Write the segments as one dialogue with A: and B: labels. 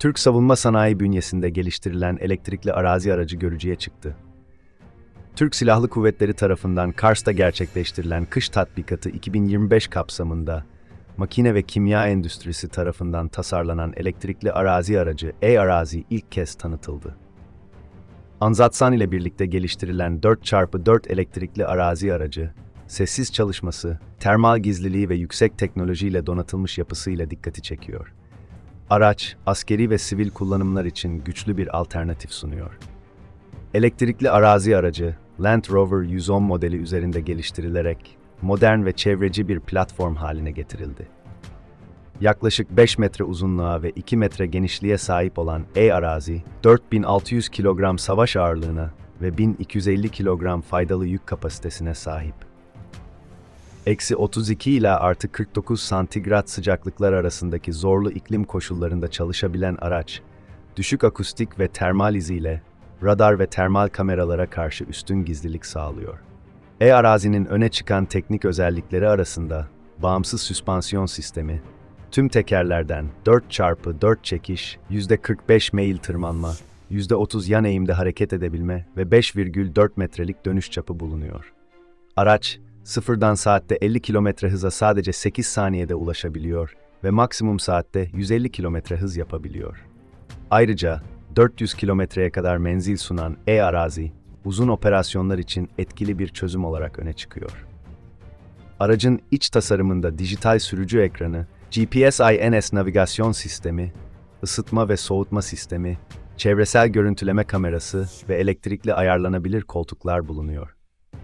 A: Türk savunma sanayi bünyesinde geliştirilen elektrikli arazi aracı görücüye çıktı. Türk Silahlı Kuvvetleri tarafından Kars'ta gerçekleştirilen kış tatbikatı 2025 kapsamında makine ve kimya endüstrisi tarafından tasarlanan elektrikli arazi aracı E-Arazi ilk kez tanıtıldı. Anzatsan ile birlikte geliştirilen 4x4 elektrikli arazi aracı, sessiz çalışması, termal gizliliği ve yüksek teknolojiyle donatılmış yapısıyla dikkati çekiyor. Araç, askeri ve sivil kullanımlar için güçlü bir alternatif sunuyor. Elektrikli arazi aracı, Land Rover 110 modeli üzerinde geliştirilerek modern ve çevreci bir platform haline getirildi. Yaklaşık 5 metre uzunluğa ve 2 metre genişliğe sahip olan E-Arazi, 4600 kilogram savaş ağırlığına ve 1250 kilogram faydalı yük kapasitesine sahip. Eksi 32 ila artı 49 santigrat sıcaklıklar arasındaki zorlu iklim koşullarında çalışabilen araç, düşük akustik ve termal iziyle radar ve termal kameralara karşı üstün gizlilik sağlıyor. E-arazinin öne çıkan teknik özellikleri arasında bağımsız süspansiyon sistemi, tüm tekerlerden 4x4 çekiş, %45 meyil tırmanma, %30 yan eğimde hareket edebilme ve 5,4 metrelik dönüş çapı bulunuyor. Araç, sıfırdan saatte 50 km hıza sadece 8 saniyede ulaşabiliyor ve maksimum saatte 150 km hız yapabiliyor. Ayrıca 400 kilometreye kadar menzil sunan E-Arazi, uzun operasyonlar için etkili bir çözüm olarak öne çıkıyor. Aracın iç tasarımında dijital sürücü ekranı, GPS-INS navigasyon sistemi, ısıtma ve soğutma sistemi, çevresel görüntüleme kamerası ve elektrikli ayarlanabilir koltuklar bulunuyor.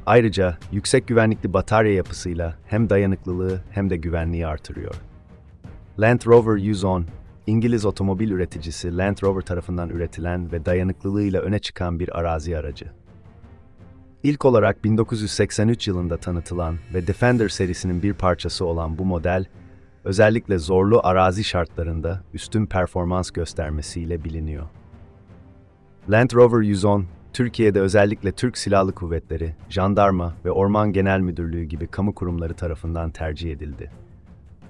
A: Ayrıca yüksek güvenlikli batarya yapısıyla hem dayanıklılığı hem de güvenliği artırıyor. Land Rover 110, İngiliz otomobil üreticisi Land Rover tarafından üretilen ve dayanıklılığıyla öne çıkan bir arazi aracı. İlk olarak 1983 yılında tanıtılan ve Defender serisinin bir parçası olan bu model, özellikle zorlu arazi şartlarında üstün performans göstermesiyle biliniyor. Land Rover 110, Türkiye'de özellikle Türk Silahlı Kuvvetleri, Jandarma ve Orman Genel Müdürlüğü gibi kamu kurumları tarafından tercih edildi.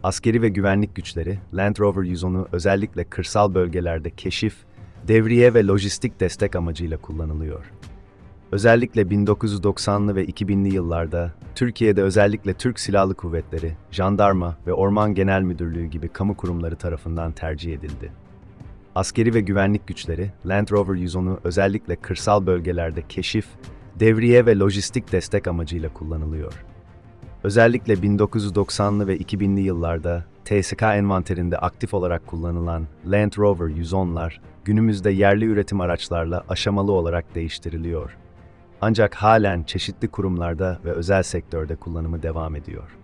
A: Askeri ve güvenlik güçleri, Land Rover 110'u özellikle kırsal bölgelerde keşif, devriye ve lojistik destek amacıyla kullanılıyor. Özellikle 1990'lı ve 2000'li yıllarda Türkiye'de özellikle Türk Silahlı Kuvvetleri, Jandarma ve Orman Genel Müdürlüğü gibi kamu kurumları tarafından tercih edildi. Askeri ve güvenlik güçleri Land Rover 110'u özellikle kırsal bölgelerde keşif, devriye ve lojistik destek amacıyla kullanılıyor. Özellikle 1990'lı ve 2000'li yıllarda TSK envanterinde aktif olarak kullanılan Land Rover 110'lar günümüzde yerli üretim araçlarla aşamalı olarak değiştiriliyor. Ancak halen çeşitli kurumlarda ve özel sektörde kullanımı devam ediyor.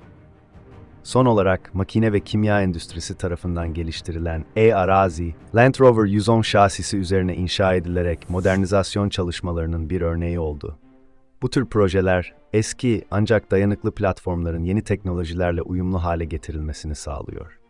A: Son olarak makine ve kimya endüstrisi tarafından geliştirilen E-Arazi, Land Rover 110 şasisi üzerine inşa edilerek modernizasyon çalışmalarının bir örneği oldu. Bu tür projeler, eski ancak dayanıklı platformların yeni teknolojilerle uyumlu hale getirilmesini sağlıyor.